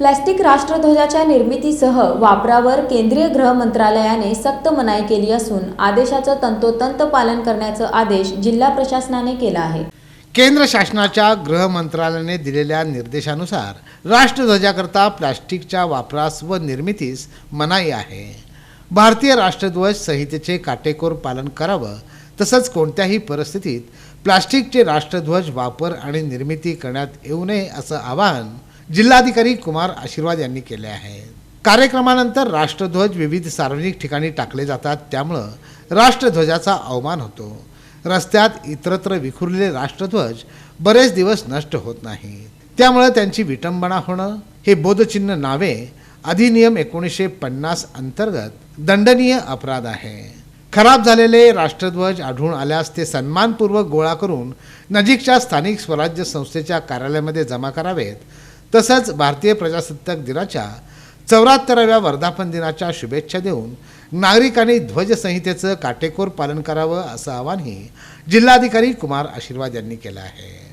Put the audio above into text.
Plastic राष्ट्रध्वजाच्या निर्मितीसह वापरावर केंद्रीय गृह मंत्रालयाने सक्त मनाई केली असून आदेशाचं तंतोतंत पालन करण्याचा आदेश जिल्हा प्रशासनाने केला आहे. केंद्र शासनाच्या गृह मंत्रालयाने दिलेल्या निर्देशानुसार राष्ट्रध्वजाकरता प्लास्टिकच्या वापरास व निर्मितीस मनाई आहे. भारतीय राष्ट्रध्वज संहितेचे काटेकोर पालन करावं तसंच कोणत्याही परिस्थितीत प्लास्टिकचे राष्ट्रध्वज वापर आणि निर्मिती करण्यात येऊ नये असं आवाहन जिल्हाधिकारी कुमार आशीर्वाद यांनी केले आहे. कार्यक्रमानंतर राष्ट्रध्वज विविध सार्वजनिक ठिकाणी टाकले जातात. त्यामुळं राष्ट्रध्वजाचा अवमान होतो. रस्त्यात इतरत्र विखुरलेले राष्ट्रध्वज बरेच दिवस नष्ट होत नाही त्यामुळे त्यांची विटंबना होणं हे बोधचिन्ह नावे अधिनियम एकोणीसशे पन्नास अंतर्गत दंडनीय अपराध आहे. खराब झालेले राष्ट्रध्वज आढळून आल्यास ते सन्मानपूर्वक गोळा करून नजीकच्या स्थानिक स्वराज्य संस्थेच्या कार्यालयामध्ये जमा करावेत. तसंच भारतीय प्रजासत्ताक दिनाच्या चौऱ्याहत्तराव्या वर्धापन दिनाच्या शुभेच्छा देऊन नागरिकांनी ध्वजसंहितेचं काटेकोर पालन करावं असं आवाहनही जिल्हाधिकारी कुमार आशीर्वाद यांनी केलं आहे.